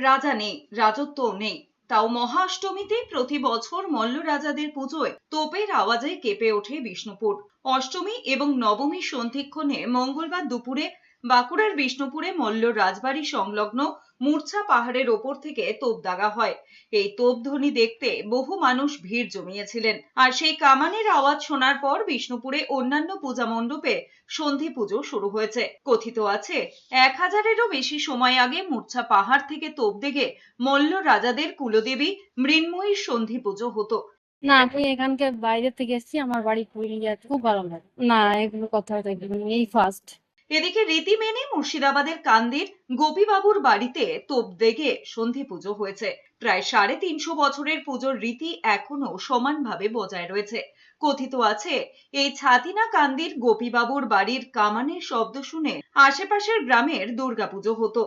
রাজা নেই, রাজত্ব নেই। তাও মহাষ্টমীতে প্রতি বছর মল্ল রাজাদের পুজোয় তোপের আওয়াজে কেঁপে ওঠে বিষ্ণুপুর। অষ্টমী এবং নবমী সন্ধিক্ষণে মঙ্গলবার দুপুরে বাঁকুড়ার বিষ্ণুপুরে মল্ল রাজবাড়ি সংলগ্ন মূর্ছা পাহাড়ের ওপর থেকে তোপ দাগা হয়। এই তোপধ্বনি দেখতে বহু মানুষ ভিড় জমিয়েছিলেন। আর সেই কামানের আওয়াজ শোনার পর বিষ্ণুপুরে অন্যান্য পূজা মণ্ডপে সন্ধি পুজো শুরু হয়েছে। কথিত আছে, এক হাজারেরও বেশি সময় আগে মূর্ছা পাহাড় থেকে তোপ দেখে মল্ল রাজাদের কুলদেবী মৃন্ময়ীর সন্ধি পুজো হতো। না, আমি এখানকার বাইরে থেকে এসেছি, আমার বাড়ি পুরুলিয়া খুব ভালো লাগে। না, এগুলো কথা এই ফার্স্ট এদিকে রীতি মেনে মুর্শিদাবাদের কান্দির গোপীবাবুর বাড়িতে তোপ দেখে সন্ধি পুজো হয়েছে। প্রায় সাড়ে তিনশো বছরের পুজোর রীতি এখনও সমানভাবে বজায় রয়েছে। কথিত আছে, এই ছাতিনা কান্দির গোপীবাবুর বাড়ির কামানের শব্দ শুনে আশেপাশের গ্রামের দুর্গাপুজো হতো।